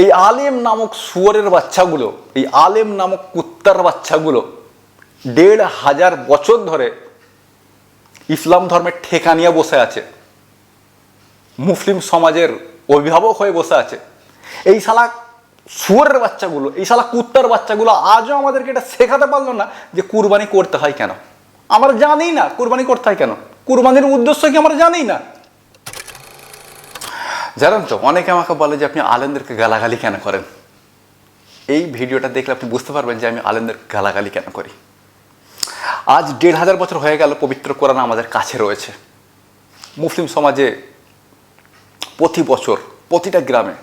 এই আলেম নামক শুয়োরের বাচ্চাগুলো, এই আলেম নামক কুত্তার বাচ্চাগুলো দেড় হাজার বছর ধরে ইসলাম ধর্মের ঠেকা নিয়ে বসে আছে। মুসলিম সমাজের অভিভাবক হয়ে বসে আছে। এই শালা শুয়োরের বাচ্চাগুলো, এই শালা কুত্তার বাচ্চাগুলো আজও আমাদেরকে এটা শেখাতে পারল না যে কুরবানি করতে হয় কেন। আমরা জানি না কুরবানি করতে হয় কেন। কুরবানির উদ্দেশ্য কি আমরা জানি না। জানেন তো, অনেকে আমাকে বলে যে আপনি আলেমদেরকে গালাগালি কেন করেন? এই ভিডিওটা দেখলে আপনি বুঝতে পারবেন যে আমি আলেমদের গালাগালি কেন করি। আজ দেড় হাজার বছর হয়ে গেল পবিত্র কোরআন আমাদের কাছে রয়েছে। মুসলিম সমাজে প্রতি বছর, প্রতিটা গ্রামে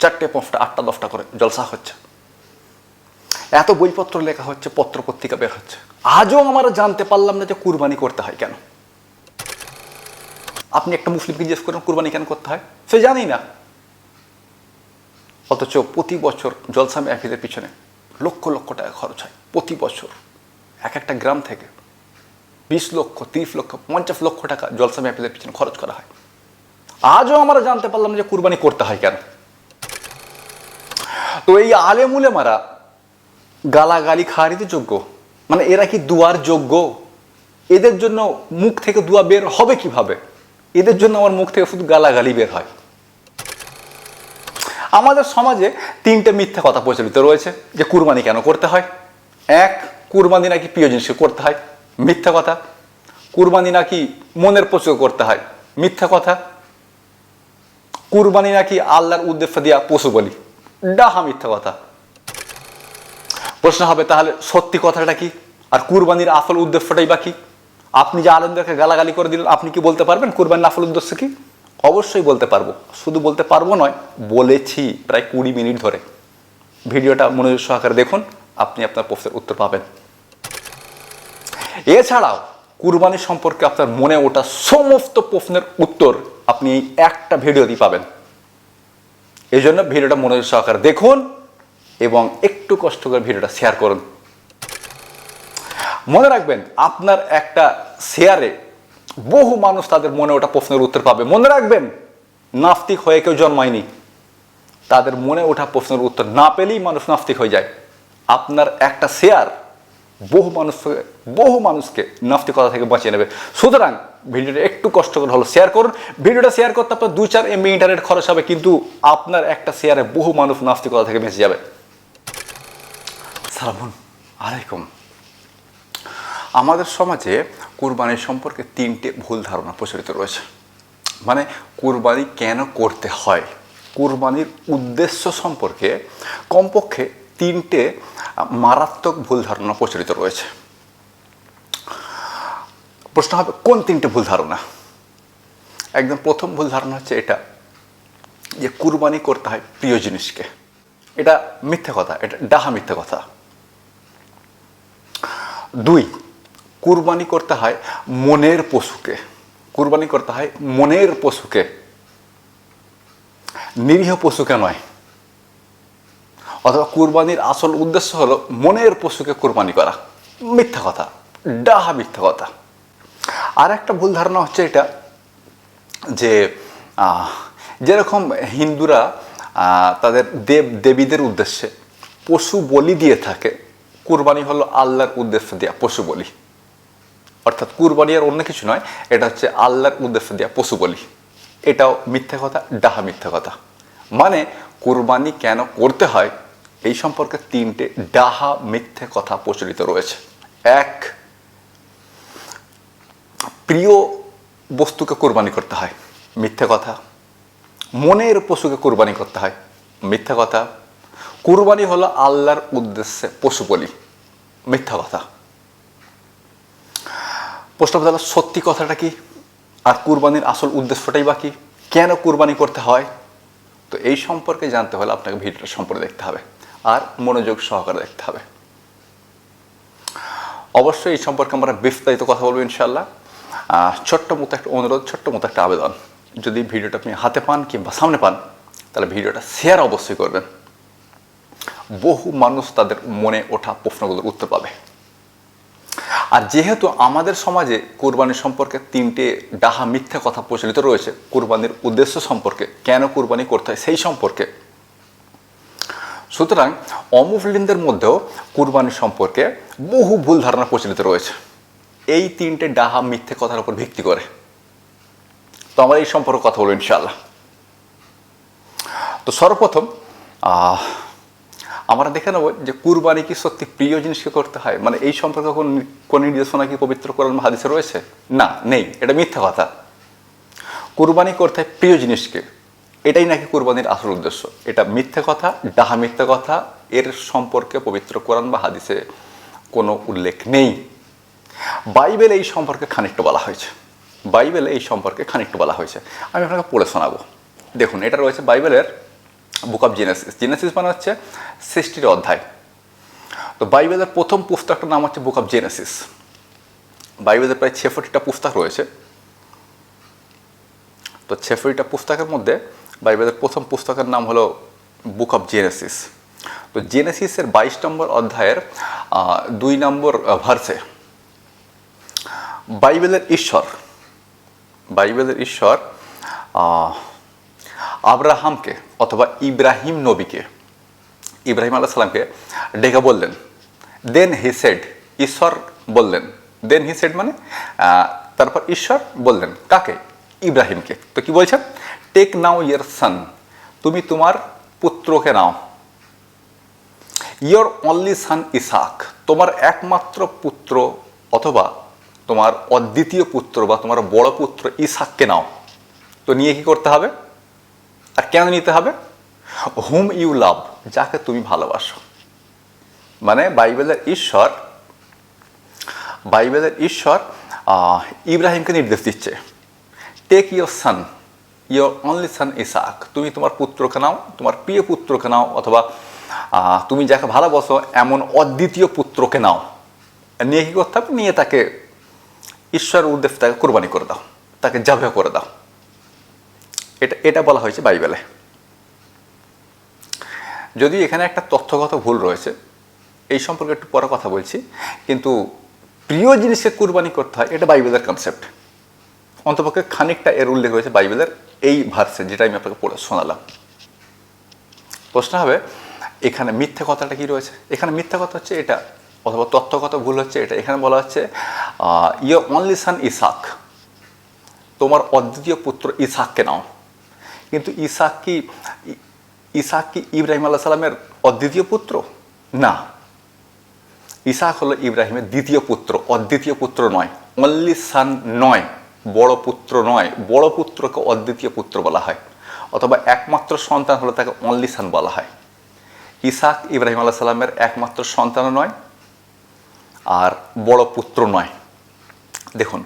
চারটে পাঁচটা, আটটা, দশটা করে জলসা হচ্ছে। এত বইপত্র লেখা হচ্ছে, পত্র পত্রিকা বের হচ্ছে। আজও আমরা জানতে পারলাম না যে কুরবানি করতে হয় কেন। আপনি একটা মুসলিমকে জিজ্ঞেস করেন, কুরবানি কেন করতে হয়? সে জানি না। অথচ প্রতি বছর জলসা মেহফিলের পিছনে লক্ষ লক্ষ টাকা খরচ হয়, প্রতি বছর। এক একটা গ্রাম থেকে বিশ লক্ষ, তিরিশ লক্ষ, পঞ্চাশ লক্ষ টাকা জলসা মেহফিলের পিছনে খরচ করা হয়। আজও আমরা জানতে পারলাম যে কুরবানি করতে হয় কেন। তো এই আলেমুলে মারা গালাগালি খাওয়ারই যোগ্য। মানে এরা কি দুয়ার যোগ্য? এদের জন্য মুখ থেকে দুয়া বের হবে কীভাবে? এদের জন্য আমার মুখ থেকে শুধু গালাগালি বের হয়। আমাদের সমাজে তিনটে মিথ্যা কথা প্রচলিত রয়েছে, যে কুরবানি কেন করতে হয়? এক, কুরবানি নাকি প্রিয় জিনিসকে করতে হয়? মিথ্যা কথা। কুরবানি নাকি মনের পচুকে করতে হয়? মিথ্যা কথা। কুরবানি নাকি আল্লাহর উদ্দেশ্য দিয়া পশু বলি? ডাহা মিথ্যা কথা। প্রশ্ন হবে, তাহলে সত্যি কথাটা কি? আর কুরবানির আসল উদ্দেশ্যটাই বা কি? আপনি যে আনন্দকে গালাগালি করে দিলেন, আপনি কি বলতে পারবেন? কুরবানির আসল উদ্দেশ্য কি? অবশ্যই বলতে পারব। শুধু বলতে পারব নয়, বলেছি প্রায় কুড়ি মিনিট ধরে। ভিডিওটা মনোযোগ সহকারে দেখুন, আপনি আপনার প্রশ্নের উত্তর পাবেন। এছাড়াও, কুরবানি সম্পর্কে আপনার মনে ওঠা সমস্ত প্রশ্নের উত্তর আপনি এই একটা ভিডিওতেই পাবেন। এই জন্য ভিডিওটা মনোযোগ সহকারে দেখুন এবং একটু কষ্ট করে ভিডিওটা শেয়ার করুন। মনে রাখবেন, আপনার একটা শেয়ারে বহু মানুষ তাদের মনে ওঠা প্রশ্নের উত্তর পাবে। মনে রাখবেন, নাস্তিক হয়ে কেউ জন্মায়নি। তাদের মনে ওঠা প্রশ্নের উত্তর না পেলেই মানুষ নাস্তিক হয়ে যায়। আপনার একটা শেয়ার বহু মানুষ বহু মানুষকে নাস্তিকতা থেকে বাঁচিয়ে নেবে। সুতরাং ভিডিওটা একটু কষ্ট করে হলো শেয়ার করুন। ভিডিওটা শেয়ার করতে আপনার দু চার এমবি ইন্টারনেট খরচ হবে, কিন্তু আপনার একটা শেয়ারে বহু মানুষ নাস্তিকতা থেকে বেঁচে যাবে। সালামুন আলাইকুম। আমাদের সমাজে কুরবানির সম্পর্কে তিনটে ভুল ধারণা প্রচলিত রয়েছে। মানে কুরবানি কেন করতে হয়? কুরবানির উদ্দেশ্য সম্পর্কে কমপক্ষে তিনটে মারাত্মক ভুল ধারণা প্রচলিত রয়েছে। প্রশ্ন হবে, কোন তিনটে ভুল ধারণা? একদম প্রথম ভুল ধারণা হচ্ছে এটা যে কুরবানি করতে হয় প্রিয় জিনিসকে। এটা মিথ্যে কথা, এটা ডাহা মিথ্যে কথা। দুই কুরবানি করতে হয় মনের পশুকে। কুরবানি করতে হয় মনের পশুকে। নিরীহ পশুকে নয়। অথবা কুরবানির আসল উদ্দেশ্য হলো মনের পশুকে কুরবানি করা। মিথ্যা কথা, ডাহা মিথ্যা কথা। আর একটা ভুল ধারণা হচ্ছে এটা যে যেরকম হিন্দুরা তাদের দেব, দেবীদের উদ্দেশ্যে পশু বলি দিয়ে থাকে, কুরবানি হলো আল্লাহর উদ্দেশ্য দেওয়া পশু বলি। অর্থাৎ কুরবানি আর অন্য কিছু নয়, এটা হচ্ছে আল্লাহর উদ্দেশ্যে দেওয়া পশু বলি। এটাও মিথ্যা কথা, ডাহা মিথ্যা কথা। মানে কুরবানি কেন করতে হয়, এই সম্পর্কে তিনটে ডাহা মিথ্যে কথা প্রচলিত রয়েছে। এক, প্রিয় বস্তুকে কোরবানি করতে হয়, মিথ্যে কথা। মনের পশুকে কোরবানি করতে হয়, মিথ্যা কথা। কুরবানি হলো আল্লাহর উদ্দেশ্যে পশু বলি, মিথ্যা কথা। প্রশ্ন হলো সত্যি কথাটা কি? আর কুরবানির আসল উদ্দেশ্যটাই বা কি? কেন কুরবানি করতে হয়? তো এই সম্পর্কে জানতে হলে আপনাকে ভিডিওটা সম্পর্কে দেখতে হবে। আর মনোযোগ সহকারে দেখতে হবে। অবশ্যই এই সম্পর্কে আমরা বিস্তারিত কথা বলব ইনশাল্লাহ ছোট্ট মতো একটা অনুরোধ, ছোট্ট মতো একটা আবেদন। যদি ভিডিওটা আপনি হাতে পান কিংবা সামনে পান, তাহলে ভিডিওটা শেয়ার অবশ্যই করবেন। বহু মানুষ তাদের মনে ওঠা প্রশ্নগুলোর উত্তর পাবে। আর যেহেতু আমাদের সমাজে কোরবানি সম্পর্কে তিনটে ডাহা মিথ্যা কথা প্রচলিত রয়েছে, কোরবানির উদ্দেশ্য সম্পর্কে, কেন কোরবানি করতে হয় সেই সম্পর্কে, সুতরাং অমুসলিমদের মধ্যেও কুরবানি সম্পর্কে বহু ভুল ধারণা প্রচলিত রয়েছে। এই তিনটে ডাহা মিথ্যে কথার উপর ভিত্তি করে। তো আমরা এই সম্পর্কে কথা বলব ইনশাআল্লাহ। তো সর্বপ্রথম আমরা দেখে নেব যে কুরবানি কি সত্যি প্রিয় জিনিসকে করতে হয়? মানে এই সম্পর্কে কোন কোন নির্দেশনা কি পবিত্র বা হাদিসে রয়েছে? না, নেই। এটা মিথ্যা কথা। কুরবানি করতে হয় প্রিয় জিনিসকে। এটাই নাকি কুরবানির আসল উদ্দেশ্য। এটা মিথ্যে কথা, ডাহা মিথ্যে কথা, এর সম্পর্কে পবিত্র কোরআন বা হাদিসে কোনো উল্লেখ নেই। বাইবেল এই সম্পর্কে খানিকটা বলা হয়েছে। বাইবেলে এই সম্পর্কে খানিকটা বলা হয়েছে। আমি আপনাকে পড়ে শোনাবো। দেখুন, এটা রয়েছে বাইবেলের বুক অফ জেনেসিস। জেনেসিস মানে হচ্ছে সৃষ্টির অধ্যায়। তো বাইবেলের প্রথম পুস্তকটার নাম হচ্ছে বুক অফ জেনেসিস। বাইবেলের প্রায় ছেষট্টিটা পুস্তক রয়েছে। তো ছেষট্টিটা পুস্তকের মধ্যে বাইবেলের প্রথম পুস্তকের নাম হলো বুক অফ জেনেসিস। তো জেনেসিসের বাইশ নম্বর অধ্যায়ের দুই নম্বর ভার্সে। বাইবেলের ঈশ্বর বাইবেলের ঈশ্বর আব্রাহামকে অথবা ইব্রাহিম নবীকে, ইব্রাহিম আল্লাহ সাল্লামকে ডেকে বললেন, দেন হি সেড, ঈশ্বর বললেন। দেন হি সেড মানে? তারপর ঈশ্বর বললেন, কাকে? ইব্রাহিমকে। তো কি বলছেন? টেক নাও ইয়ার সন, তুমি তোমার পুত্রকে নাও। ইয়োর অনলি সান ইসাক, তোমার একমাত্র পুত্র অথবা তোমার অদ্বিতীয় পুত্র বা তোমার বড় পুত্র ইসাককে নাও। তো নিয়ে কি করতে হবে? আর কেন নিতে হবে? হুম ইউ লাভ, যাকে তুমি ভালোবাসো। মানে বাইবেলের ঈশ্বর বাইবেলের ঈশ্বর ইব্রাহিমকে নির্দেশ দিচ্ছে। Take your son your only son Isaac তুমি তোমার পুত্রকে নাও, তোমার প্রিয় পুত্রকে নাও, অথবা তুমি যাকে ভালোবাসো, এমন অদ্বিতীয় পুত্রকে নাও। নিয়ে কী করতে হবে? নিয়ে তাকে ঈশ্বরের উদ্দেশ্যে তাকে কোরবানি করে দাও। তাকে জাভে করে দাও। এটা এটা বলা হয়েছে বাইবেলে। যদি এখানে একটা তথ্যগত ভুল রয়েছে, এই সম্পর্কে একটু পরে কথা বলছি, কিন্তু প্রিয় জিনিসকে কুরবানি করতে হয়, এটা বাইবেলের কনসেপ্ট অন্তপক্ষে খানিকটা এর উল্লেখ হয়েছে বাইবেলের এই ভার্সে যেটা আমি আপনাকে পড়ে শোনালাম। প্রশ্ন হবে, এখানে মিথ্যা কথাটা কি রয়েছে? এখানে মিথ্যা কথা হচ্ছে এটা, অথবা তথ্যগত ভুল হচ্ছে এটা। এখানে বলা হচ্ছে ইয়োর অনলি সান ইসাক তোমার অদ্বিতীয় পুত্র ইসাককে নাও। কিন্তু ইসাক কি ইসাক কি ইব্রাহিম আল্লাহ সাল্লামের অদ্বিতীয় পুত্র? না। ইসাক হলো ইব্রাহিমের দ্বিতীয় পুত্র, অদ্বিতীয় পুত্র নয় অনলি সান নয়, বড় পুত্র নয়। বড় পুত্রকে অদ্বিতীয় পুত্র বলা হয়, অথবা একমাত্র সন্তান হলে তাকে অনলি সান বলা হয়। ইসাক ইব্রাহিম আল্লাহ সাল্লামের একমাত্র সন্তানও নয়, আর বড় পুত্র নয়। দেখুন,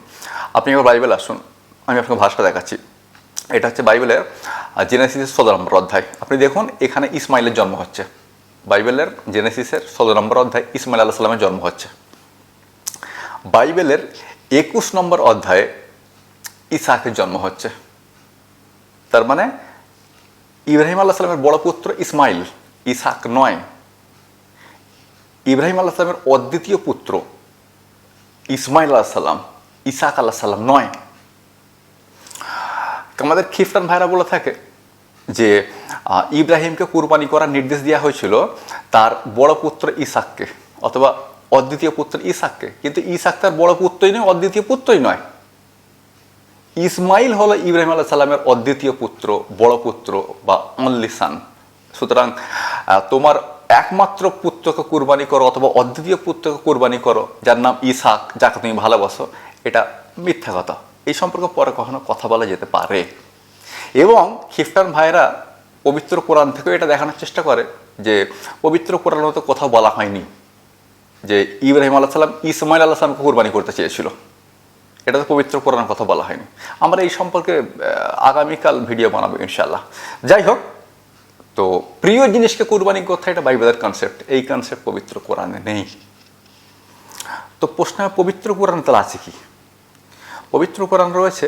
আপনি এবার বাইবেল আসুন, আমি আপনাকে ভাষা দেখাচ্ছি। এটা হচ্ছে বাইবেলের জেনেসিসের ষোলো নম্বর অধ্যায়। আপনি দেখুন, এখানে ইসমাইলের জন্ম হচ্ছে। বাইবেলের জেনেসিসের ষোলো নম্বর অধ্যায় ইসমাইল আল্লাহ সাল্লামের জন্ম হচ্ছে। বাইবেলের একুশ নম্বর অধ্যায়ে ইসাকের জন্ম হচ্ছে। তার মানে ইব্রাহিম আল্লাহ সাল্লামের বড় পুত্র ইসমাইল, ইসাক নয়। ইব্রাহিম আল্লাহ সাল্লামের অদ্বিতীয় পুত্র ইসমাইল আল্লাহ সাল্লাম ইসাক আল্লাহ সাল্লাম নয়। আমাদের খ্রিস্টান ভাইরা বলে থাকে যে ইব্রাহিমকে কুরবানি করার নির্দেশ দেওয়া হয়েছিল তার বড় পুত্র ইসাককে, অথবা অদ্বিতীয় পুত্র ইসাককে। কিন্তু ইসাক তার বড় পুত্রই নয়, অদ্বিতীয় পুত্রই নয়। ইসমাইল হলো ইব্রাহিম আল্লাহ সাল্লামের অদ্বিতীয় পুত্র, বড় পুত্র বা অনলি সান সুতরাং তোমার একমাত্র পুত্রকে কুরবানি করো অথবা অদ্বিতীয় পুত্রকে কুরবানি করো, যার নাম ইসাক, যাকে তুমি ভালোবাসো, এটা মিথ্যা কথা। এই সম্পর্কে পরে কখনো কথা বলা যেতে পারে। এবং খ্রিস্টান ভাইরা পবিত্র কোরআন থেকেও এটা দেখানোর চেষ্টা করে যে পবিত্র কোরআন তো কোথাও বলা হয়নি। যে ইব্রাহিম আল্লাহ সাল্লাম ইসমাইল আল্লাহ সাল্লামকে কুরবানি করতে চেয়েছিল। এটা তো পবিত্র কোরআনের কথা বলা হয়নি। আমরা এই সম্পর্কে আগামীকাল ভিডিও বানাবো ইনশাল্লাহ যাই হোক তো প্রিয় জিনিসকে কোরবানি হয়, এটা বাইবেলের কনসেপ্ট এই কনসেপ্ট পবিত্র কোরআনে নেই। তো প্রশ্ন পবিত্র কোরআন তাহলে আছে কি? পবিত্র কোরআন রয়েছে,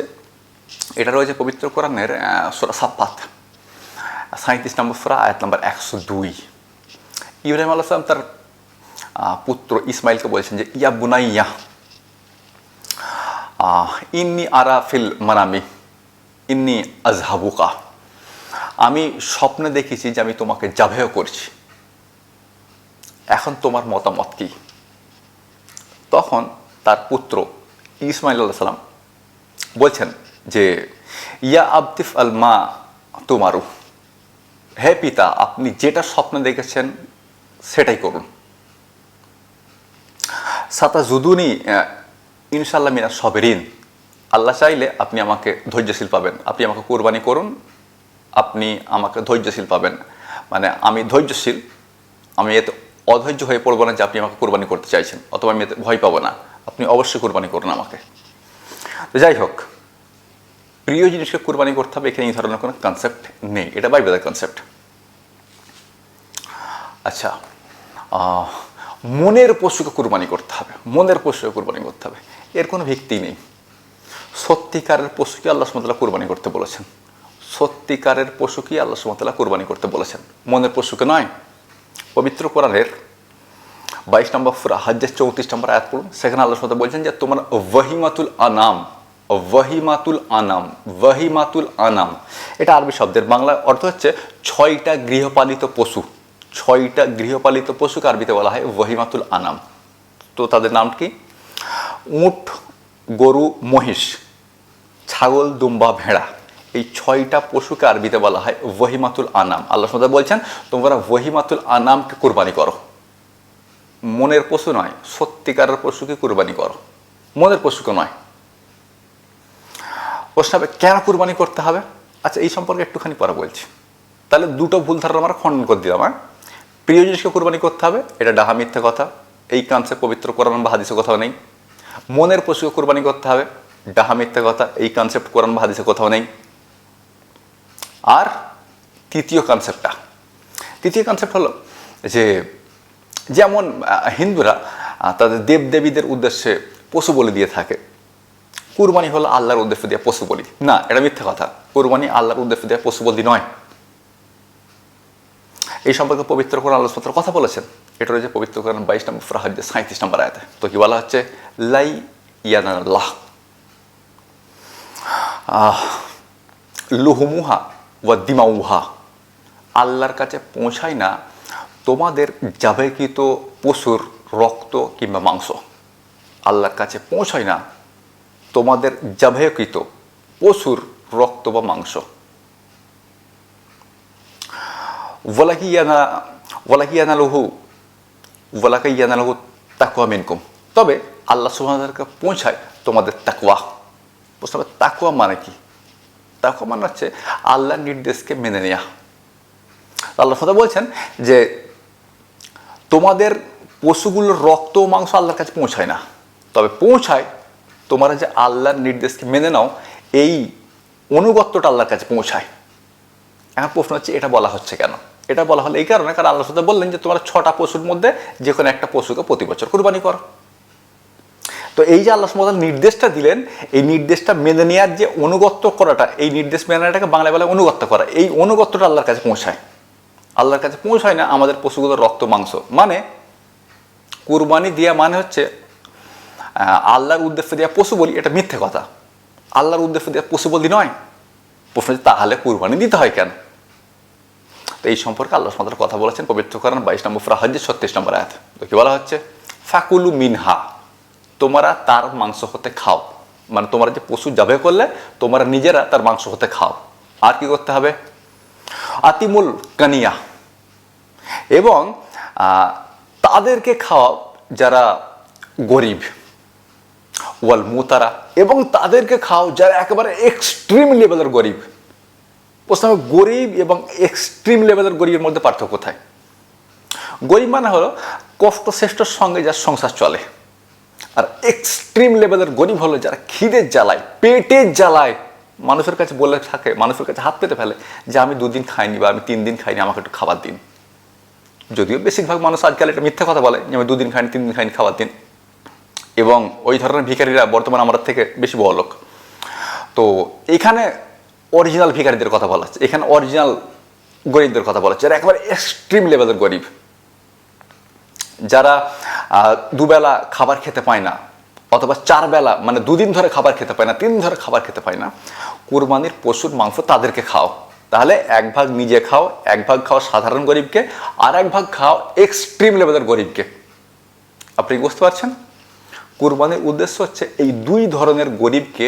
এটা রয়েছে পবিত্র কোরআনের সোরা সাপ্পাত সাঁত্রিশ নম্বর সোরা, আয়াত নম্বর একশো দুই। ইব্রাহিম সাল্লাম তার পুত্র ইসমাইলকে বলছেন যে, ইয়া বুনাইয়া ইন্নি আরা ফিল মানামি, ইন্নি আজহাবুকা, আমি স্বপ্নে দেখেছি যে আমি তোমাকে জাভেয় করছি। এখন তোমার মতামত কি? তখন তার পুত্র ইসমাইল আল্লাহ সালাম বলছেন যে, ইয়া আবতিফ আল মা তোমারু। হে পিতা, আপনি যেটা স্বপ্ন দেখেছেন, সেটাই করুন। সাতা জুদুনি ইনশাল্লাহ মিনা সবেরিন। আল্লাহ চাইলে আপনি আমাকে ধৈর্যশীল পাবেন। আপনি আমাকে কোরবানি করুন, আপনি আমাকে ধৈর্যশীল পাবেন। মানে আমি ধৈর্যশীল, আমি এতে অধৈর্য হয়ে পড়ব না যে আপনি আমাকে কোরবানি করতে চাইছেন, অথবা আমি এতে ভয় পাবো না। আপনি অবশ্যই কোরবানি করুন আমাকে। তো যাই হোক, প্রিয় জিনিসকে কোরবানি করতে হবে, এখানে এই ধরনের কোনো কনসেপ্ট নেই। এটা বাইবেলের কনসেপ্ট আচ্ছা মনের পশুকে কোরবানি করতে হবে, মনের পশুকে কোরবানি করতে হবে। এর কোনো ভিত্তি নেই। সত্যিকারের পশুকে আল্লাহ সুমতলা কোরবানি করতে বলেছেন। সত্যিকারের পশুকে আল্লাহ সুমতলা কোরবানি করতে বলেছেন। মনের পশুকে নয়, পবিত্র কোরআনের বাইশ নম্বর ফুরা হাজার চৌত্রিশ নম্বর আয়াত পড়ুন। সেখানে আল্লাহ সুমতলা বলছেন যে, তোমার ওয়াহিমাতুল আনাম ওয়াহিমাতুল আনাম ওয়াহিমাতুল আনাম। এটা আরবি শব্দের বাংলা অর্থ হচ্ছে ছয়টা গৃহপালিত পশু। ছয়টা গৃহপালিত পশুকে আরবিতে বলা হয় ওয়াহিমাতুল আনাম। তো তাদের নাম কি? উট, গরু, মহিষ, ছাগল, দুম্বা, ভেড়া। এই ছয়টা পশুকে আরবিতে বলা হয় ওয়াহিমাতুল আনাম। আল্লাহ সুন্দর বলছেন, তোমরা ওয়াহিমাতুল আনামকে কোরবানি করো। মনের পশু নয়, সত্যিকারের পশুকে কোরবানি করো। মনের পশুকে নয়। প্রশ্ন হবে, কেন কোরবানি করতে হবে? আচ্ছা এই সম্পর্কে একটুখানি পরে বলছি। তাহলে দুটো ভুল ধারণা আমরা খণ্ডন করে দিলাম হ্যাঁ? প্রিয় জিনিসকে কোরবানি করতে হবে, এটা ডাহা মিথ্যা কথা। এই কনসেপ্ট পবিত্র কোরআন বা হাদিসে কোথাও নেই। মনের পশুকে কোরবানি করতে হবে, ডাহা মিথ্যা কথা। এই কনসেপ্ট কোরআন বা হাদিসে কোথাও নেই। আর তৃতীয় কনসেপ্টটা তৃতীয় কনসেপ্ট হলো যে যেমন হিন্দুরা তাদের দেবদেবীদের উদ্দেশ্যে পশু বলি দিয়ে থাকে। কুরবানি হলো আল্লাহর উদ্দেশ্যে দেওয়া পশু বলি। না, এটা মিথ্যা কথা। কুরবানি আল্লাহর উদ্দেশ্যে দেওয়া পশু বলি নয়। এই সম্পর্কে পবিত্র কোরআন আলোচনার কথা বলেছেন। এটা রয়েছে পবিত্র কোরআন বাইশ নম্বর ফ্রাহাজ্যে সাঁত্রিশ নম্বর আয়াতে। তো কি বলা হচ্ছে? লাই ইয়ানাল্লাহ। আহ, লুহুমুহা ওয়া দিমাউহা। আল্লাহর কাছে পৌঁছায় না তোমাদের জাবেকৃত পশুর রক্ত কিংবা মাংস আল্লাহর কাছে পৌঁছায় না, তোমাদের জাভেকৃত পশুর রক্ত বা মাংস। ওয়ালাকিয়ানা ওয়ালাকিয়ানালহু ওয়ালাকাইয়ানালহু তাকুয়া মিনকুম। তবে আল্লাহ সুবহানাহুকে পৌঁছায় তোমাদের তাকুয়া বুঝতে হবে তাকুয়া মানে কি? তাকুয়া মানে হচ্ছে আল্লাহর নির্দেশকে মেনে নেওয়া আল্লাহ বলছেন যে তোমাদের পশুগুলোর রক্ত মাংস আল্লাহর কাছে পৌঁছায় না। তবে পৌঁছায়, তোমরা যে আল্লাহর নির্দেশকে মেনে নাও, এই অনুগত্যটা আল্লাহর কাছে পৌঁছায়। এখন প্রশ্ন হচ্ছে, এটা বলা হচ্ছে কেন? এটা বলা হলো এই কারণে, কারণ আল্লাহ সাথে বললেন যে, তোমরা ছটা পশুর মধ্যে যে কোনো একটা পশুকে প্রতি বছর কোরবানি করো। তো এই যে আল্লাহ সুমতাল নির্দেশটা দিলেন, এই নির্দেশটা মেনে নেওয়ার যে অনুগত্য করাটা, এই নির্দেশ মেনে নেওয়াটাকে বাংলা বলে অনুগত্য করা। এই অনুগত্যটা আল্লাহর কাছে পৌঁছায়। আল্লাহর কাছে পৌঁছায় না, আমাদের পশুগুলোর রক্ত, মাংস। মানে কুরবানি দেওয়া মানে হচ্ছে আল্লাহর উদ্দেশ্যে দেওয়া পশু বলি, এটা মিথ্যে কথা। আল্লাহর উদ্দেশ্যে দেওয়া পশু বলি নয়। প্রশ্ন তাহলে কুরবানি দিতে হয় কেন? তো এই সম্পর্কে আল্লাহ সুমাতার কথা বলেছেন, পবিত্র করেন বাইশ নম্বর ফ্রাহাজ্যে ছত্রিশ নম্বর আয়াত। তো কি বলা হচ্ছে? ফাকুলু মিনহা, তোমরা তার মাংস হতে খাও। মানে তোমরা যে পশু যাবে করলে, তোমরা নিজেরা তার মাংস হতে খাও। আর কি করতে হবে? আতিমুল কানিয়া এবং তাদেরকে খাওয়াও যারা গরিব, ওয়াল মুতারা, এবং তাদেরকে খাও যারা একেবারে এক্সট্রিম লেভেলের গরিব। প্রশ্ন গরিব এবং এক্সট্রিম লেভেলের গরিবের মধ্যে পার্থক্য কোথায়? গরিব মানে হলো কষ্টশ্রেষ্ঠর সঙ্গে যার সংসার চলে। আর এক্সট্রিম লেভেলের গরিব হলো যারা খিদের জ্বালায় পেটের জ্বালায়। মানুষের কাছে বলে থাকে, মানুষের কাছে হাত পেতে ফেলে যে, আমি দুদিন খাইনি বা আমি তিন দিন খাইনি, আমাকে একটু খাবার দিন। যদিও বেশিরভাগ মানুষ আজকাল এটা মিথ্যা কথা বলে যেমন দুদিন খাইনি তিন দিন খাইনি, খাবার দিন। এবং ওই ধরনের ভিখারিরা বর্তমানে আমার থেকে বেশি বড় লোক। তো এখানে অরিজিনাল ভিখারিদের কথা বলা হচ্ছে, এখানে অরিজিনাল গরিবদের কথা বলা হচ্ছে, যারা একেবারে এক্সট্রিম লেভেলের গরিব। যারা দুবেলা খাবার খেতে পায় না, অথবা চার বেলা মানে দুদিন ধরে খাবার খেতে পায় না, তিন ধরে খাবার খেতে পায় না, কুরবানির পশুর মাংস তাদেরকে খাও তাহলে এক ভাগ নিজে খাও, এক ভাগ খাও সাধারণ গরিবকে, আর এক ভাগ খাও এক্সট্রিম লেভেলের গরিবকে। আপনি বুঝতে পারছেন? কুরবানির উদ্দেশ্য হচ্ছে এই দুই ধরনের গরিবকে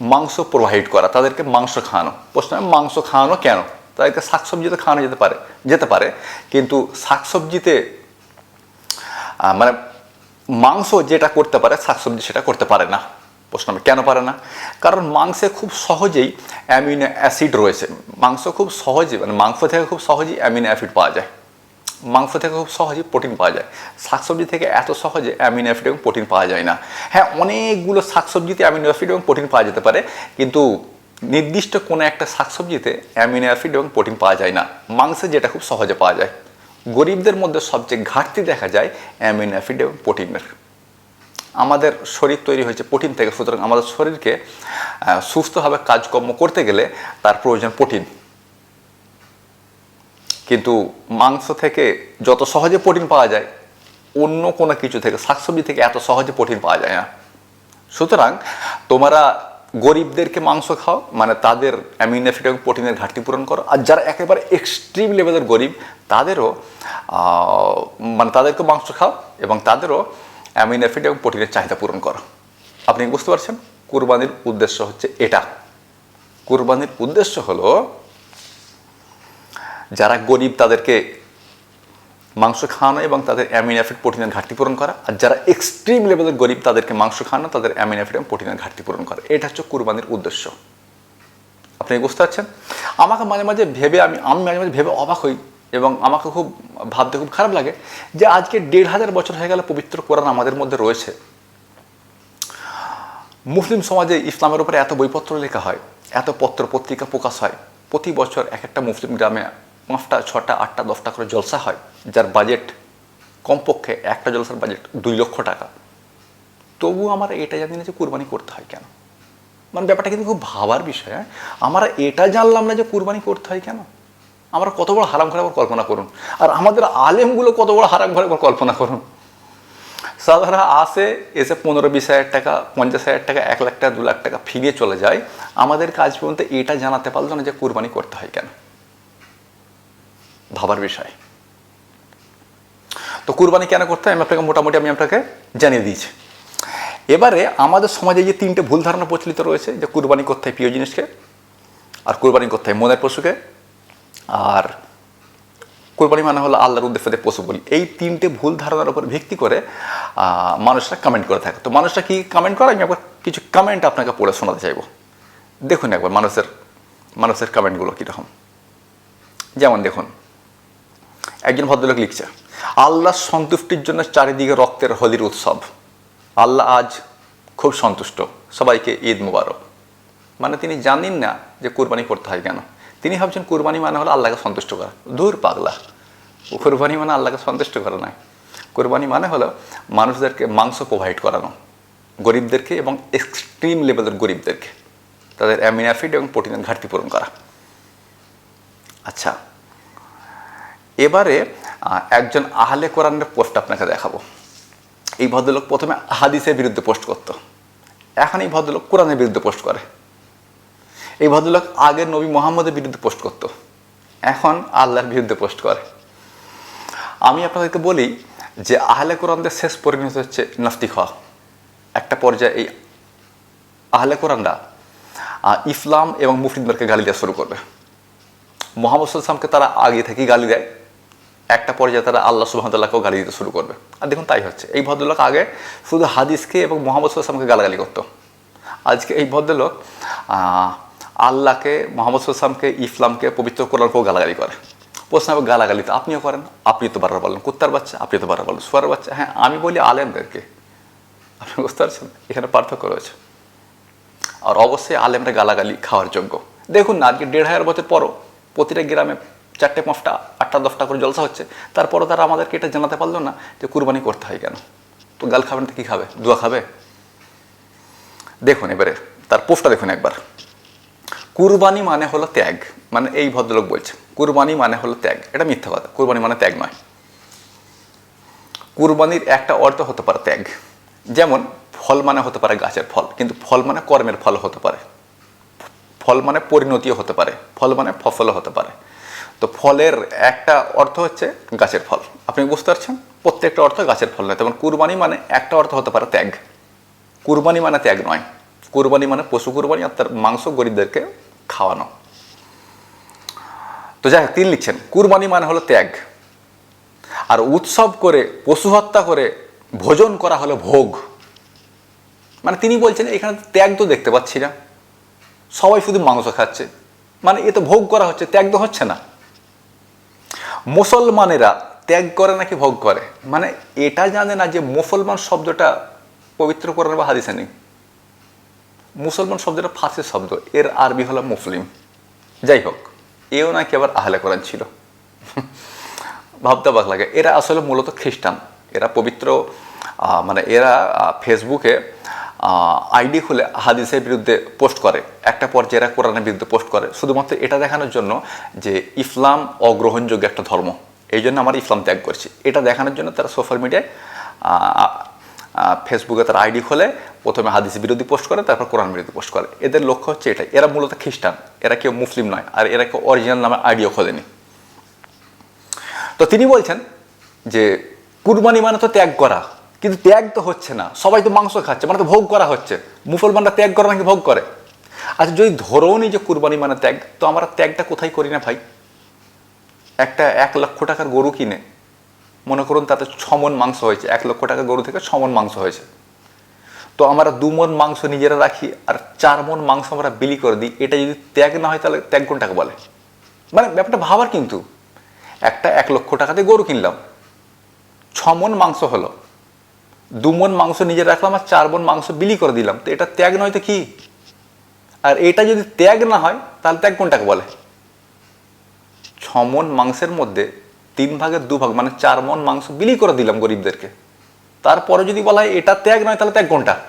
মাংস প্রোভাইড করা, তাদেরকে মাংস খাওয়ানো। প্রশ্ন, মাংস খাওয়ানো কেন? তাদেরকে শাকসবজিতে খাওয়ানো যেতে পারে যেতে পারে, কিন্তু শাকসবজিতে মানে মাংস যেটা করতে পারে, শাকসবজি সেটা করতে পারে না। প্রশ্ন কেন পারে না? কারণ মাংসে খুব সহজেই অ্যামিনো অ্যাসিড রয়েছে। মাংস খুব সহজে মানে মাংস থেকে খুব সহজেই অ্যামিনো অ্যাসিড পাওয়া যায়। মাংস থেকে খুব সহজেই প্রোটিন পাওয়া যায়। শাকসবজি থেকে এত সহজে অ্যামিনো অ্যাসিড এবং প্রোটিন পাওয়া যায় না। হ্যাঁ অনেকগুলো শাকসবজিতে অ্যামিনো অ্যাসিড এবং প্রোটিন পাওয়া যেতে পারে, কিন্তু নির্দিষ্ট কোনো একটা শাকসবজিতে অ্যামিনো অ্যাসিড এবং প্রোটিন পাওয়া যায় না। মাংসে যেটা খুব সহজে পাওয়া যায়। গরিবদের মধ্যে সবচেয়ে ঘাটতি দেখা যায় অ্যামিনো অ্যাসিড এবং প্রোটিনের। আমাদের শরীর তৈরি হয়েছে প্রোটিন থেকে। সুতরাং আমাদের শরীরকে সুস্থভাবে কাজকর্ম করতে গেলে তার প্রয়োজন প্রোটিন। কিন্তু মাংস থেকে যত সহজে প্রোটিন পাওয়া যায়, অন্য কোনো কিছু থেকে, শাকসবজি থেকে এত সহজে প্রোটিন পাওয়া যায় না। সুতরাং তোমরা গরিবদেরকে মাংস খাও মানে তাদের অ্যামিনো এবং প্রোটিনের ঘাটতি পূরণ করো। আর যারা একেবারে এক্সট্রিম লেভেলের গরিব, তাদেরও মানে তাদেরকে মাংস খাও এবং তাদেরও অ্যামিনো অ্যাসিড এবং প্রোটিনের চাহিদা পূরণ করো। আপনি বুঝতে পারছেন? কুরবানির উদ্দেশ্য হচ্ছে এটা। কুরবানির উদ্দেশ্য হলো, যারা গরিব তাদেরকে মাংস খাওয়ানো এবং তাদের অ্যামিনো অ্যাসিড প্রোটিনের ঘাটতি পূরণ করা, আর যারা এক্সট্রিম লেভেলের গরিব তাদেরকে মাংস খাওয়ানো, তাদের অ্যামিনো অ্যাসিড এবং প্রোটিনের ঘাটতি পূরণ করা। এটা হচ্ছে কুরবানির উদ্দেশ্য। আপনি বুঝতে পারছেন? আমাকে মাঝে মাঝে ভেবে আমি আমি মাঝে মাঝে ভেবে অবাক হই। এবং আমাকে খুব ভাবতে খুব খারাপ লাগে যে আজকে দেড় হাজার বছর হয়ে গেল পবিত্র কোরআন আমাদের মধ্যে রয়েছে। মুসলিম সমাজে ইসলামের উপরে এত বইপত্র লেখা হয়, এত পত্র, পত্রিকা প্রকাশ হয়, প্রতি বছর এক একটা মুসলিম গ্রামে পাঁচটা ছটা আটটা, দশটা করে জলসা হয়, যার বাজেট কমপক্ষে একটা জলসার বাজেট দুই লক্ষ টাকা। তবু আমরা এটা জানি না যে কুরবানি করতে হয় কেন? মানে ব্যাপারটা কিন্তু খুব ভাবার বিষয় হ্যাঁ? আমরা এটা জানলাম না যে কুরবানি করতে হয় কেন? আমরা কত বড় হারাম ঘরে কল্পনা করুন। আর আমাদের আলেমগুলো কত বড় হারাম ঘরে কল্পনা করুন। সাধারণ আসে, এসে পনেরো বিশ হাজার টাকা, পঞ্চাশ হাজার টাকা, এক লাখ টাকা, দু লাখ টাকা ফিরিয়ে চলে যায়। আমাদের কাজ পর্যন্ত এটা জানাতে পারল না যে কুরবানি করতে হয় কেন। ভাবার বিষয়। তো কুরবানি কেন করতে হয়? আমি আপনাকে মোটামুটি আমি আপনাকে জানিয়ে দিয়েছি। এবারে আমাদের সমাজে যে তিনটে ভুল ধারণা প্রচলিত রয়েছে যে কুরবানি করতে হয় প্রিয় জিনিসকে, আর কুরবানি করতে হয় মনের পশুকে আর কোরবানি মানে হলো আল্লাহর উদ্দেশ্যে পশু বলি এই তিনটে ভুল ধারণার উপর ভিত্তি করে মানুষরা কমেন্ট করে থাকে। তো মানুষরা কি কমেন্ট করে? আমি একবার কিছু কমেন্ট আপনাকে পড়ে শোনাতে চাইব। দেখুন একবার মানুষের মানুষের কমেন্টগুলো কীরকম। যেমন দেখুন, একজন ভদ্রলোক লিখছে, আল্লাহ সন্তুষ্টির জন্য চারিদিকে রক্তের হোলির উৎসব। আল্লাহ আজ খুব সন্তুষ্ট। সবাইকে ঈদ মুবারক। মানে তিনি জানেন না যে কোরবানি করতে হয় কেন। তিনি ভাবছেন, কুরবানি মানে হলো আল্লাহকে সন্তুষ্ট করা। দূর পাগলা। কুরবানি মানে আল্লাহকে সন্তুষ্ট করা নয়। কুরবানি মানে হলো মানুষদেরকে মাংস প্রোভাইড করানো, গরিবদেরকে এবং এক্সট্রিম লেভেলের গরিবদেরকে। তাদের অ্যামিনাফিড এবং প্রোটিনের ঘাটতি পূরণ করা। আচ্ছা এবারে একজন আহলে কোরআনের পোস্ট আপনাকে দেখাবো। এই ভদ্রলোক প্রথমে হাদিসের বিরুদ্ধে পোস্ট করতো। এখন এই ভদ্রলোক কোরআনের বিরুদ্ধে পোস্ট করে। এই ভদ্রলোক আগের নবী মোহাম্মদের বিরুদ্ধে পোস্ট করতো। এখন আল্লাহর বিরুদ্ধে পোস্ট করে। আমি আপনাদেরকে বলি যে আহলে কোরআনদের শেষ পরিণত হচ্ছে নাস্তিক হওয়া। একটা পর্যায়ে এই আহলে কোরআনরা ইসলাম এবং মুফরিদদেরকে গালি দেওয়া শুরু করবে। মোহাম্মদ সাল্লামকে তারা আগে থেকেই গালি দেয়। একটা পর্যায়ে তারা আল্লাহ সুহামতাল্লাহকেও গালি দিতে শুরু করবে। আর দেখুন তাই হচ্ছে। এই ভদ্রলোক আগে শুধু হাদিসকে এবং মোহাম্মদ সাল্লামকে গালাগালি করতো। আজকে এই ভদ্রলোক আল্লাহকে, মোহাম্মদ সাল্লামকে ইসলামকে পবিত্র কোরআনকেও গালাগালি করে। প্রশ্ন হবে গালাগালি তো আপনিও করেন আপনি তো বারবার বলেন, কুত্তার বাচ্চা আপনি তো বারবার বলেন সুয়ার বাচ্চা। হ্যাঁ আমি বলি আলেমদেরকে। আপনি বুঝতে পারছেন? এখানে পার্থক্য রয়েছে। আর অবশ্যই আলেমরা গালাগালি খাওয়ার যোগ্য। দেখুন না, আজকে দেড় হাজার বছর পরও প্রতিটা গ্রামে চারটে পাঁচটা আটটা, দশটা করে জলসা হচ্ছে। তারপরও তারা আমাদেরকে এটা জানাতে পারল না যে কুরবানি করতে হয় কেন। তো গাল খাবেন তো কী খাবে? দোয়া খাবে? দেখুন এবারে, তার পোস্টটা দেখুন একবার। কুরবানি মানে হলো ত্যাগ। মানে এই ভদ্রলোক বলছে, কুরবানি মানে হলো ত্যাগ। এটা মিথ্যা কথা। কুরবানি মানে ত্যাগ নয়। কুরবানির একটা অর্থ হতে পারে ত্যাগ। যেমন ফল মানে হতে পারে গাছের ফল, কিন্তু ফল মানে কর্মের ফল হতে পারে। ফল মানে পরিণতিও হতে পারে। ফল মানে ফসলও হতে পারে। তো ফলের একটা অর্থ হচ্ছে গাছের ফল। আপনি বুঝতে পারছেন? প্রত্যেকটা অর্থ গাছের ফল নয়। তেমন কুরবানি মানে একটা অর্থ হতে পারে ত্যাগ। কুরবানি মানে ত্যাগ নয়। কুরবানি মানে পশু কুরবানি, আর তার মাংস গরিবদেরকে খাওয়ানো। তো যাই হোক, তিনি লিখছেন, কুরবানি মানে হলো ত্যাগ। আর উৎসব করে, পশু হত্যা করে, ভোজন করা হলো ভোগ। মানে তিনি বলছেন, এখানে ত্যাগ তো দেখতে পাচ্ছি না। সবাই শুধু মাংস খাচ্ছে। মানে এ তো ভোগ করা হচ্ছে, ত্যাগ তো হচ্ছে না। মুসলমানেরা ত্যাগ করে নাকি ভোগ করে? মানে এটা জানে না যে মুসলমান শব্দটা পবিত্র করার বা হাদিসে নেই। মুসলমান শব্দটা ফার্সি শব্দ, এর আরবি হলো মুসলিম। যাই হোক, এও নাকি আবার আহলে কোরআন ছিল। ভাবতে অবাক লাগে, এরা আসলে মূলত খ্রিস্টান। এরা পবিত্র মানে এরা ফেসবুকে আইডি খুলে হাদিসের বিরুদ্ধে পোস্ট করে। একটা পর্যায়ে এরা কোরআনের বিরুদ্ধে পোস্ট করে। শুধুমাত্র এটা দেখানোর জন্য যে ইসলাম অগ্রহণযোগ্য একটা ধর্ম। এই জন্য আমার ইসলাম ত্যাগ করছি। এটা দেখানোর জন্য তারা সোশ্যাল মিডিয়ায় ফেসবুকে তারা আইডি খোলে, প্রথমে হাদিস বিরোধী পোস্ট করে, তারপর কোরআন বিরোধী পোস্ট করে। এদের লক্ষ্য হচ্ছে এটাই। এরা মূলত খ্রিস্টান, এরা কেউ মুসলিম নয়, আর এরা কেউ অরিজিনাল নামে আইডিও খোলেনি। তো তিনি বলছেন যে, কুরবানি মানে তো ত্যাগ করা, কিন্তু ত্যাগ তো হচ্ছে না। সবাই তো মাংস খাচ্ছে মানে তো ভোগ করা হচ্ছে। মুসলমানরা ত্যাগ করে নাকি ভোগ করে? আচ্ছা যদি ধরেও নি যে কুরবানি মানে ত্যাগ, তো আমরা ত্যাগটা কোথায় করি না ভাই? একটা এক লক্ষ টাকার গরু কিনে মনে করুন তাতে ছমন মাংস হয়েছে, এক লক্ষ টাকা গরু থেকে ছমন মাংস হয়েছে। তো আমরা দু মন মাংস নিজেরা রাখি আর চার মন মাংস আমরা বিলি করে দিই। এটা যদি ত্যাগ না হয় তাহলে ত্যাগ কোনটাকে বলে? মানে ব্যাপারটা ভাবার কিন্তু। একটা এক লক্ষ টাকাতে গরু কিনলাম। ছ মন মাংস হলো। দু মন মাংস নিজে রাখলাম আর চার মন মাংস বিলি করে দিলাম। তো এটা ত্যাগ নয় তো কি? আর এটা যদি ত্যাগ না হয় তাহলে ত্যাগ কোনটাকে বলে? ছ মন মাংসের মধ্যে তিন ভাগের দু ভাগ মানে চার মন মাংস বিলি করে দিলাম গরিবদেরকে। তারপরে যদি বলা হয় এটা ত্যাগ নয়, তাহলে ত্যাগ কোনটা?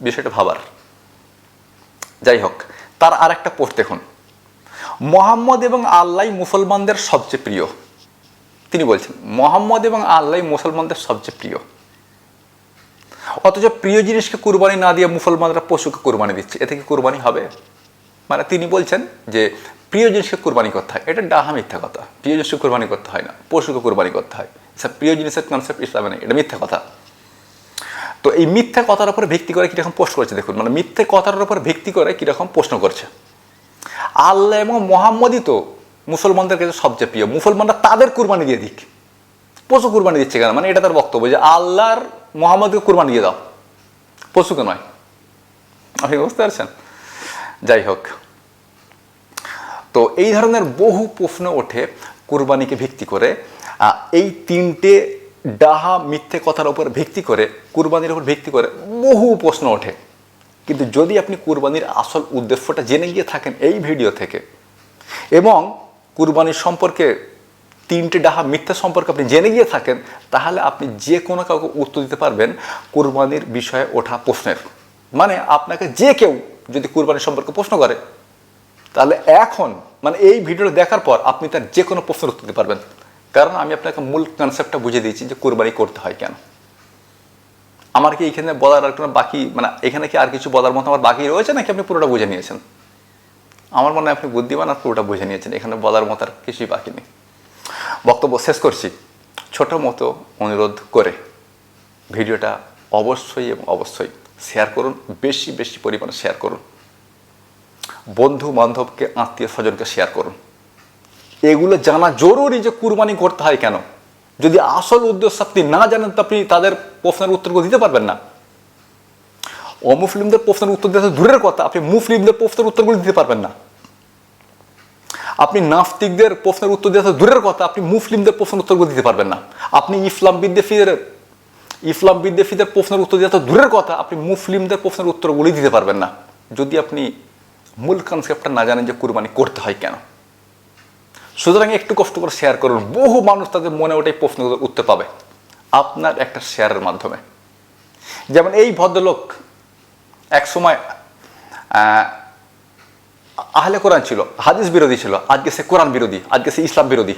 বিষয়টা ভাবার। যাই হোক, তার আর একটা পোস্ট দেখুন। মোহাম্মদ এবং আল্লাহ মুসলমানদের সবচেয়ে প্রিয়। তিনি বলছেন, মোহাম্মদ এবং আল্লাহ মুসলমানদের সবচেয়ে প্রিয়। অথচ প্রিয় জিনিসকে কুরবানি না দিয়ে মুসলমানরা পশুকে কুরবানি দিচ্ছে। এতে কি কুরবানি হবে? মানে তিনি বলছেন যে প্রিয় জিনিসকে কুরবানি করতে হয়। এটা ডাহা মিথ্যা কথা। প্রিয় জিনিসকে কুরবানি করতে হয় না। পশুকে কুরবানি করতে হয়। স্যার প্রিয় জিনিসের কনসেপ্ট ইসলামে নেই। এটা মিথ্যা কথা। তো এই মিথ্যা কথার উপর ভিত্তি করে কীরকম পোস্ট করছে দেখুন। মানে মিথ্যে কথার উপর ভিত্তি করে কীরকম প্রশ্ন করছে। আল্লাহ এবং মোহাম্মদই তো মুসলমানদের কাছে সবচেয়ে প্রিয়। মুসলমানরা তাদের কুরবানি দিয়ে দিক। পশু কুরবানি দিচ্ছে কেন? মানে এটা তার বক্তব্য যে আল্লাহর মোহাম্মদকে কুরবানি দিয়ে দাও। পশুকে নয়। আপনি বুঝতে পারছেন? যাই হোক। তো এই ধরনের বহু প্রশ্ন ওঠে কুরবানিকে ভিত্তি করে। এই তিনটে ডাহা মিথ্যে কথার উপর ভিত্তি করে, কুরবানির উপর ভিত্তি করে বহু প্রশ্ন ওঠে। কিন্তু যদি আপনি কুরবানির আসল উদ্দেশ্যটা জেনে গিয়ে থাকেন এই ভিডিও থেকে, এবং কুরবানির সম্পর্কে তিনটে ডাহা মিথ্যা সম্পর্কে আপনি জেনে গিয়ে থাকেন, তাহলে আপনি যে কোনো কাউকে উত্তর দিতে পারবেন কুরবানির বিষয়ে ওঠা প্রশ্নের। মানে আপনাকে যে কেউ যদি কুরবানির সম্পর্কে প্রশ্ন করে তাহলে এখন মানে এই ভিডিওটা দেখার পর আপনি তার যে কোনো প্রশ্নের উত্তর দিতে পারবেন। কারণ আমি আপনাকে মূল কনসেপ্টটা বুঝিয়ে দিয়েছি যে কোরবানি করতে হয় কেন। আমার কি এখানে বলার আর কোনো বাকি মানে এখানে কি আর কিছু বলার মতো আমার বাকি রয়েছে নাকি আপনি পুরোটা বুঝে নিয়েছেন? আমার মনে হয় আপনি বুদ্ধিমান আর পুরোটা বুঝে নিয়েছেন, এখানে বলার মতো আর কিছুই বাকি নেই। বক্তব্য শেষ করছি। ছোট মতো অনুরোধ করে ভিডিওটা অবশ্যই এবং অবশ্যই শেয়ার করুন, বেশি বেশি পরিমাণে শেয়ার করুন। বন্ধু বান্ধবকে আত্মীয় স্বজনকে শেয়ার করুন। এগুলো জানা জরুরি যে কুরবানি করতে হয় কেন? যদি আসল উদ্দেশ্য আপনি না জানেন, তো আপনি তাদের প্রশ্নের উত্তরগুলো দিতে পারবেন না। অমুসলিমদের প্রশ্নের উত্তর দিতে দূরের কথা, আপনি মুসলিমদের প্রশ্নের উত্তরগুলো দিতে পারবেন না। আপনি নাস্তিকদের প্রশ্নের উত্তর দিতে দূরের কথা, আপনি মুসলিমদের প্রশ্নের উত্তরগুলো দিতে পারবেন না। আপনি ইসলাম বিদ্বেষীদের ইসলাম বিদ্বেষীদের প্রশ্নের উত্তর দিতে দূরের কথা, আপনি মুসলিমদের প্রশ্নের উত্তরগুলি দিতে পারবেন না। যদি আপনি মূল কনসেপ্টটা না জানেন যে কুরবানি করতে হয় কেন? সুতরাং একটু কষ্ট করে শেয়ার করুন। বহু মানুষ তাদের মনে ওটাই প্রশ্ন উত্তর পাবে। আপনার একটা শেয়ারের মাধ্যমে। যেমন এই ভদ্রলোক এক সময় আহ, আহলে কোরআন ছিল হাদিস বিরোধী ছিল আজকে সে কোরআন বিরোধী আজকে সে ইসলাম বিরোধী।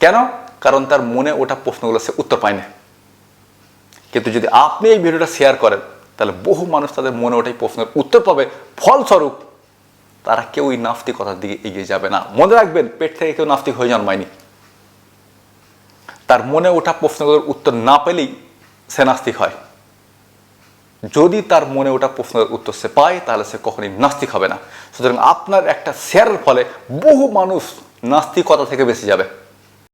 কেন? কারণ তার মনে ওটা প্রশ্নগুলো সে উত্তর পায় না কিন্তু যদি আপনি এই ভিডিওটা শেয়ার করেন তাহলে বহু মানুষ তাদের মনে ওঠাই প্রশ্নের উত্তর পাবে। ফলস্বরূপ তারা কেউ এই নাস্তিকতার দিকে এগিয়ে যাবে না। মনে রাখবেন, পেট থেকে কেউ নাস্তিক হয়ে জন্মায়নি। তার মনে ওঠা প্রশ্নগুলোর উত্তর না পেলেই সে নাস্তিক হয়। যদি তার মনে ওটা প্রশ্নের উত্তর সে পায়, তাহলে সে কখনই নাস্তিক হবে না। সুতরাং আপনার একটা শেয়ারের ফলে বহু মানুষ নাস্তিকতা থেকে বেঁচে যাবে।